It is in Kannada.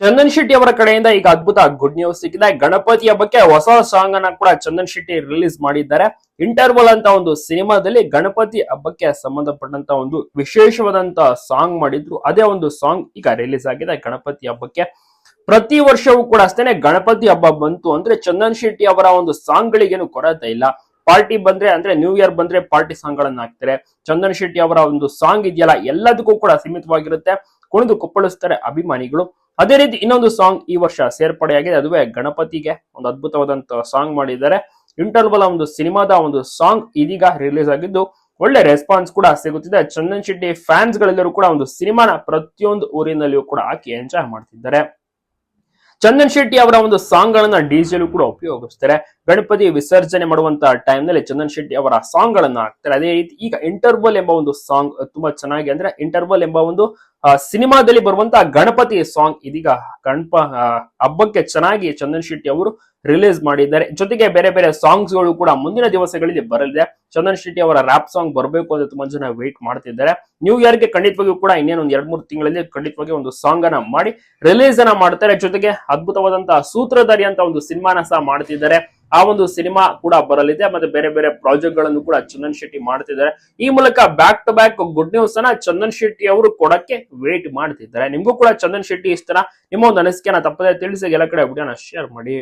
ಚಂದನ್ ಶೆಟ್ಟಿ ಅವರ ಕಡೆಯಿಂದ ಈಗ ಅದ್ಭುತ ಗುಡ್ ನ್ಯೂಸ್ ಸಿಕ್ಕಿದೆ. ಗಣಪತಿ ಹಬ್ಬಕ್ಕೆ ಹೊಸ ಸಾಂಗ್ ಅನ್ನ ಕೂಡ ಚಂದನ್ ಶೆಟ್ಟಿ ರಿಲೀಸ್ ಮಾಡಿದ್ದಾರೆ. ಇಂಟರ್ವಲ್ ಅಂತ ಒಂದು ಸಿನಿಮಾದಲ್ಲಿ ಗಣಪತಿ ಹಬ್ಬಕ್ಕೆ ಸಂಬಂಧಪಟ್ಟಂತ ಒಂದು ವಿಶೇಷವಾದಂತ ಸಾಂಗ್ ಮಾಡಿದ್ರು. ಅದೇ ಒಂದು ಸಾಂಗ್ ಈಗ ರಿಲೀಸ್ ಆಗಿದೆ ಗಣಪತಿ ಹಬ್ಬಕ್ಕೆ. ಪ್ರತಿ ವರ್ಷವೂ ಕೂಡ ಅಷ್ಟೇನೆ ಗಣಪತಿ ಹಬ್ಬ ಬಂತು ಅಂದ್ರೆ ಚಂದನ್ ಶೆಟ್ಟಿ ಅವರ ಒಂದು ಸಾಂಗ್ ಗಳಿಗೇನು ಕೊರತೆ ಇಲ್ಲ. ಪಾರ್ಟಿ ಬಂದ್ರೆ ಅಂದ್ರೆ ನ್ಯೂ ಇಯರ್ ಬಂದ್ರೆ ಪಾರ್ಟಿ ಸಾಂಗ್ ಗಳನ್ನ ಹಾಕ್ತಾರೆ. ಚಂದನ್ ಶೆಟ್ಟಿ ಅವರ ಒಂದು ಸಾಂಗ್ ಇದೆಯಲ್ಲ, ಎಲ್ಲದಕ್ಕೂ ಕೂಡ ಸೀಮಿತವಾಗಿರುತ್ತೆ. ಕುಣಿದು ಕುಪ್ಪಳಿಸ್ತಾರೆ ಅಭಿಮಾನಿಗಳು. ಅದೇ ರೀತಿ ಇನ್ನೊಂದು ಸಾಂಗ್ ಈ ವರ್ಷ ಸೇರ್ಪಡೆಯಾಗಿದೆ. ಅದುವೇ ಗಣಪತಿಗೆ ಒಂದು ಅದ್ಭುತವಾದಂತ ಸಾಂಗ್ ಮಾಡಿದ್ದಾರೆ. ಇಂಟರ್ವಲ್ ಒಂದು ಸಿನಿಮಾದ ಒಂದು ಸಾಂಗ್ ಇದೀಗ ರಿಲೀಸ್ ಆಗಿದ್ದು, ಒಳ್ಳೆ ರೆಸ್ಪಾನ್ಸ್ ಕೂಡ ಸಿಗುತ್ತಿದೆ. ಚಂದನ್ ಶೆಟ್ಟಿ ಫ್ಯಾನ್ಸ್ ಗಳೆಲ್ಲರೂ ಕೂಡ ಒಂದು ಸಿನಿಮಾನ ಪ್ರತಿಯೊಂದು ಊರಿನಲ್ಲಿಯೂ ಕೂಡ ಹಾಕಿ ಎಂಜಾಯ್ ಮಾಡ್ತಿದ್ದಾರೆ. ಚಂದನ್ ಶೆಟ್ಟಿ ಅವರ ಒಂದು ಸಾಂಗ್ ಗಳನ್ನ ಡಿಜೆಲು ಕೂಡ ಉಪಯೋಗಿಸ್ತಾರೆ. ಗಣಪತಿ ವಿಸರ್ಜನೆ ಮಾಡುವಂತಹ ಟೈಮ್ನಲ್ಲಿ ಚಂದನ್ ಶೆಟ್ಟಿ ಅವರ ಸಾಂಗ್ ಗಳನ್ನ ಹಾಕ್ತಾರೆ. ಅದೇ ರೀತಿ ಈಗ ಇಂಟರ್ವಲ್ ಎಂಬ ಒಂದು ಸಾಂಗ್ ತುಂಬಾ ಚೆನ್ನಾಗಿ ಅಂದ್ರೆ ಇಂಟರ್ವಲ್ ಎಂಬ ಒಂದು ಸಿನಿಮಾದಲ್ಲಿ ಬರುವಂತಹ ಗಣಪತಿ ಸಾಂಗ್ ಇದೀಗ ಗಣಪ ಹಬ್ಬಕ್ಕೆ ಚೆನ್ನಾಗಿ ಚಂದನ್ ಶೆಟ್ಟಿ ಅವರು ರಿಲೀಸ್ ಮಾಡಿದ್ದಾರೆ. ಜೊತೆಗೆ ಬೇರೆ ಬೇರೆ ಸಾಂಗ್ಸ್ಗಳು ಕೂಡ ಮುಂದಿನ ದಿವಸಗಳಲ್ಲಿ ಬರಲಿದೆ. ಚಂದನ್ ಶೆಟ್ಟಿ ಅವರ ರ್ಯಾಪ್ ಸಾಂಗ್ ಬರಬೇಕು ಅಂತ ತುಂಬಾ ಜನ ವೇಟ್ ಮಾಡ್ತಿದ್ದಾರೆ. ನ್ಯೂ ಇಯರ್ಗೆ ಖಂಡಿತವಾಗಿಯೂ ಕೂಡ ಇನ್ನೇನು ಒಂದ್ ಎರಡ್ ಮೂರು ತಿಂಗಳಲ್ಲಿ ಖಂಡಿತವಾಗಿ ಒಂದು ಸಾಂಗ್ ಅನ್ನ ಮಾಡಿ ರಿಲೀಸ್ ಅನ್ನ ಮಾಡ್ತಾರೆ. ಜೊತೆಗೆ ಅದ್ಭುತವಾದಂತಹ ಸೂತ್ರಧಾರಿ ಅಂತ ಒಂದು ಸಿನಿಮಾನ ಸಹ ಮಾಡ್ತಿದ್ದಾರೆ. ಆ ಒಂದು ಸಿನಿಮಾ ಕೂಡ ಬರಲಿದೆ. ಮತ್ತೆ ಬೇರೆ ಬೇರೆ ಪ್ರಾಜೆಕ್ಟ್ಗಳನ್ನು ಕೂಡ ಚಂದನ್ ಶೆಟ್ಟಿ ಮಾಡ್ತಿದ್ದಾರೆ. ಈ ಮೂಲಕ back to back good news ಅನ್ನ ಚಂದನ್ ಶೆಟ್ಟಿ ಅವರು ಕೊಡಕ್ಕೆ ವೇಟ್ ಮಾಡ್ತಿದ್ದಾರೆ. ನಿಮ್ಗೂ ಕೂಡ ಚಂದನ್ ಶೆಟ್ಟಿ ಇಷ್ಟ ನಿಮ್ಮ ಒಂದು ಅನಿಸಿಕೆನ ತಪ್ಪದೆ ತಿಳಿಸಿ, ಎಲ್ಲ ಕಡೆ ವಿಡಿಯೋನ ಶೇರ್ ಮಾಡಿ.